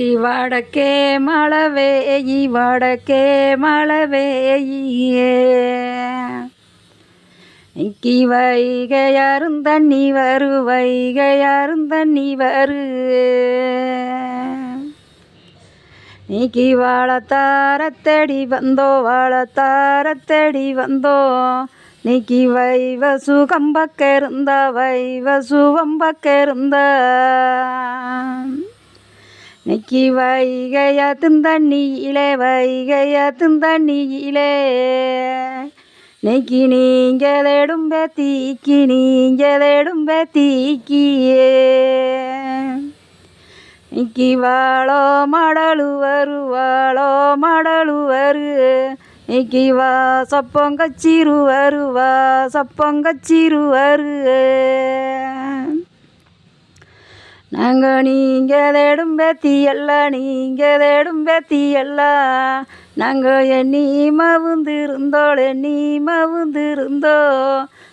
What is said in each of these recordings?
கி வடக்கே மழை வேயி வடக்கே இக்கி வைகையாரும் தண்ணி வரு வைகையாரும் தண்ணி வரு நீக்கி வாழத்தாரத்தடி வந்தோ வாழத்தாரத்தடி வந்தோ. நீக்கி வைவ சுகம்பக்க இருந்த வைவ சுகம்பக்க இருந்த நிக்கி வைகையா திந்தண்ணியிலே வைகையா திந்தண்ணியிலே நெக்கி நீங்கதேடும் பேத்திக்கு நீங்கதேடும் பேத்திக்கியே. நிக்கி வாழோ மடலு வருவாளோ மடலு வரு நிக்கி வா சப்பங்கச்சிரு வருவா சப்பங்கச்சிரு வரு நாங்கள் நீங்கள் தேடும் பேத்தி நீங்கள் தேடும் பேத்தி நாங்கள் எண்ணி மவுந்திருந்தோள் எண்ணி மவுந்திருந்தோ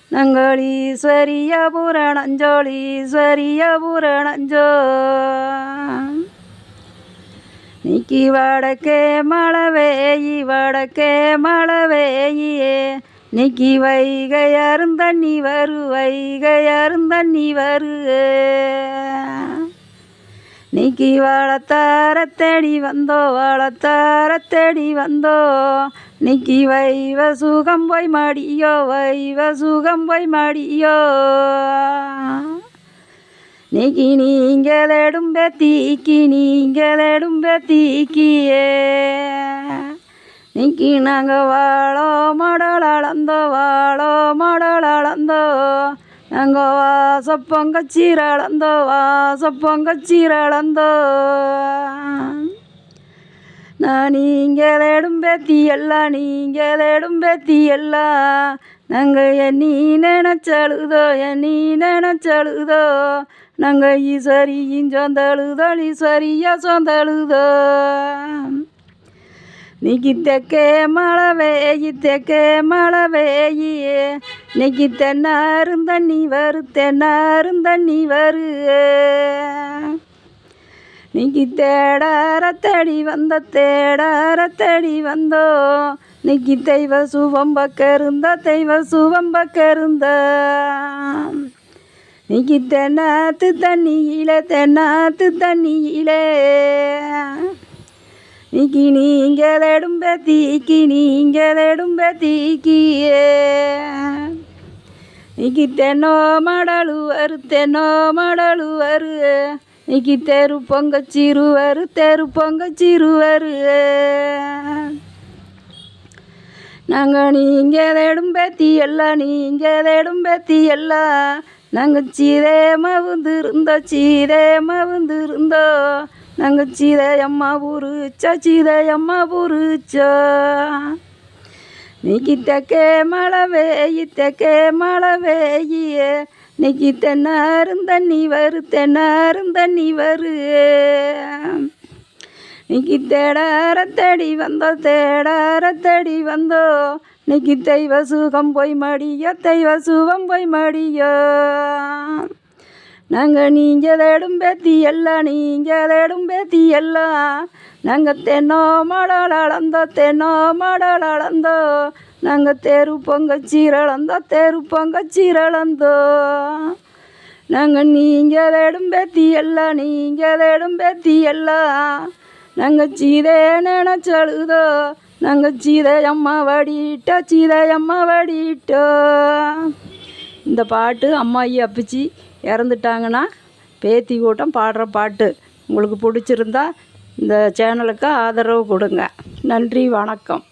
நாங்கள் ஈஸ்வரிய புரணஞ்சோள் ஈஸ்வரிய புரணஞ்சோ நீக்கி வடக்கே மழை வேயி வடக்கே மழை வேயே நீக்கி வைகையாரும் தண்ணி வரு வைகையாரும் தண்ணி வரு நீக்கி வாழத்தார தேடி வந்தோ வாழத்தார தேடி வந்தோ. நீக்கி வைவ சுகம் போய் மாடியோ வைவ சுகம் போய் மாடியோ. நீக்கி நீங்கள் தேடும் பேத்திக்கு நீங்கள் தேடும் பேத்திக்கியே. நீக்கி நாங்கள் வாழோ மடல் அளந்தோ வாழோ மடல் அளந்தோ. நாங்க வாசப்பொங்கச்சீரளந்தோ வாசப்பொங்கச்சீரளந்தோ நான் நீங்கள் தேடும் பேத்தி எல்லாம் நீங்கள் தேடும் பேத்தி எல்லாம் நாங்கள் எண்ணி நினச்சழுதோ எண்ணி நினச்சழுதோ. நாங்கள் ஈஸ்வரியும் சொந்தழுதோ ஈஸ்வரியா சொந்தழுதோ. நீக்கி தெக்கே மழை வேயி தெக்கே தண்ணி வரு தென்னாரும் தண்ணி வரு நீக்கி தேடார தேடி வந்த. தேடார தேடி வந்தோ நீக்கி தெய்வ சுவம் பக்கருந்த தெய்வ சுவம் பக்கருந்த நீக்கி தென்னாத்து தண்ணியில தென்னாத்து தண்ணியிலே இக்கி நீங்கள் தேடும் பேத்திக்கு நீங்கள் தேடும் பேத்திக்கியே இக்கி தென்னோ மடலுவர் தென்னோ மடலுவர் இக்கி தெரு பொங்கச்சிருவரு தெரு பொங்கச்சிருவரு நாங்கள் நீங்கள் தேடும் பேத்தி எல்லாம் நீங்கள் தேடும் பேத்தி எல்லாம் நாங்கள் சீதே மவுந்து இருந்தோம் சீதே மவுந்து இருந்தோம் நாங்கள் சீதையம்மா ஊருச்சா சீதையம்மா ஊருச்சா? நீக்கி மழை வேயித்தக்கே மழை வேயே நீக்கி தென்னாரும் தண்ணி வரு தென்னாரும் தண்ணி வரு நீக்கி தேடார தேடி வந்தோ தேடார தேடி வந்தோ. நிக்கி தெய்வ சுகம் போய் மடியோ தெய்வ சுகம் போய் மடியோ. நாங்கள் நீங்கள் தேடும் பேத்தி எல்லாம் நீங்கள் தேடும் பேத்தி எல்லாம் நாங்கள் தென்னோ மடல் அளந்தோ தென்னோ மடல் அளந்தோ. நாங்கள் தெரு பொங்க சீரளந்தோ தெரு பொங்க சீரளந்தோ நாங்கள் நீங்கள் தேடும் பேத்தி எல்லாம் நீங்கள் தேடும் பேத்தி எல்லாம் நாங்கள் சீதே நினச்சழுதோ நாங்கள் சீதையம்மா வடிட்டோ சீதையம்மா வடிட்டோ இந்த பாட்டு அம்மாயி அப்பிச்சி இறந்துட்டாங்கன்னா பேத்தி கூட்டம் பாடுற பாட்டு உங்களுக்கு பிடிச்சிருந்தா இந்த சேனலுக்கு ஆதரவு கொடுங்க. நன்றி வணக்கம்.